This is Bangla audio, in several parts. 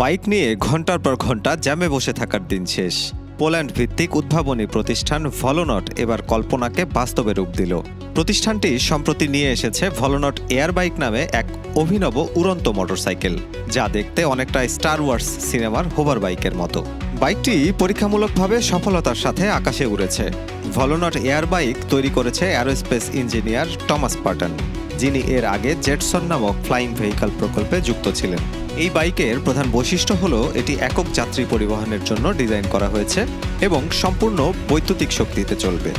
বাইক নিয়ে ঘণ্টার পর ঘণ্টা জ্যামে বসে থাকার দিন শেষ। পোল্যান্ড ভিত্তিক উদ্ভাবনী প্রতিষ্ঠান ভলোনট এবার কল্পনাকে বাস্তবে রূপ দিল। প্রতিষ্ঠানটি সম্প্রতি নিয়ে এসেছে ভলোনট এয়ার বাইক নামে এক অভিনব উড়ন্ত মোটরসাইকেল, যা দেখতে অনেকটা স্টার ওয়ার্স সিনেমার হোভার বাইকের মতো। বাইকটি পরীক্ষামূলকভাবে সফলতার সাথে আকাশে উড়েছে। ভলোনট এয়ার বাইক তৈরি করেছে অ্যারোস্পেস ইঞ্জিনিয়ার টমাস পাটন যিনি এর আগে জেটসন নামক ফ্লাইং ভেহিকল প্রকল্পে যুক্ত ছিলেন। এই বাইকের প্রধান বৈশিষ্ট্য হল, এটি একক যাত্রী পরিবহনের জন্য ডিজাইন করা হয়েছে এবং সম্পূর্ণ বৈদ্যুতিক শক্তিতে চলবে।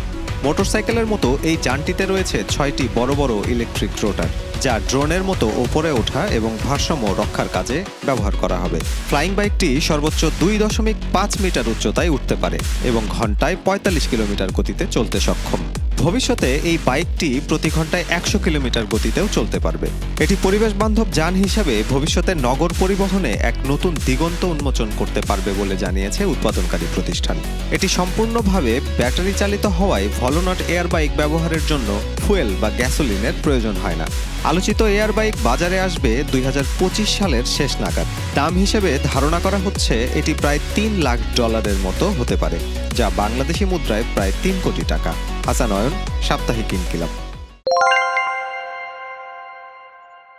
মোটরসাইকেলের মতো এই যানটিতে রয়েছে ছয়টি বড় বড় ইলেকট্রিক রোটার। যা ড্রোনের মতো ওপরে ওঠা এবং ভারসাম্য রক্ষার কাজে ব্যবহার করা হবে। ফ্লাইং বাইকটি সর্বোচ্চ দুই দশমিক পাঁচ মিটার উচ্চতায় উঠতে পারে এবং ঘন্টায় পঁয়তাল্লিশ কিলোমিটার গতিতে চলতে সক্ষম। ভবিষ্যতে এই বাইকটি প্রতি ঘন্টায় একশো কিলোমিটার গতিতেও চলতে পারবে। এটি পরিবেশ বান্ধব যান হিসাবে ভবিষ্যতে নগর পরিবহনে এক নতুন দিগন্ত উন্মোচন করতে পারবে বলে জানিয়েছে উৎপাদনকারী প্রতিষ্ঠান। এটি সম্পূর্ণভাবে ব্যাটারি চালিত হওয়ায় ভলোনট এয়ার বাইক ব্যবহারের জন্য ফুয়েল বা গ্যাসোলিনের প্রয়োজন হয় না। আলোচিত এয়ার বাইক বাজারে আসবে দুই হাজার পঁচিশ সালের শেষ নাগাদ। দাম হিসেবে ধারণা করা হচ্ছে এটি প্রায় তিন লাখ ডলারের মতো হতে পারে, যা বাংলাদেশি মুদ্রায় প্রায় তিন কোটি টাকা। হাসানয়ন সাপ্তাহিক ইনকিলাব।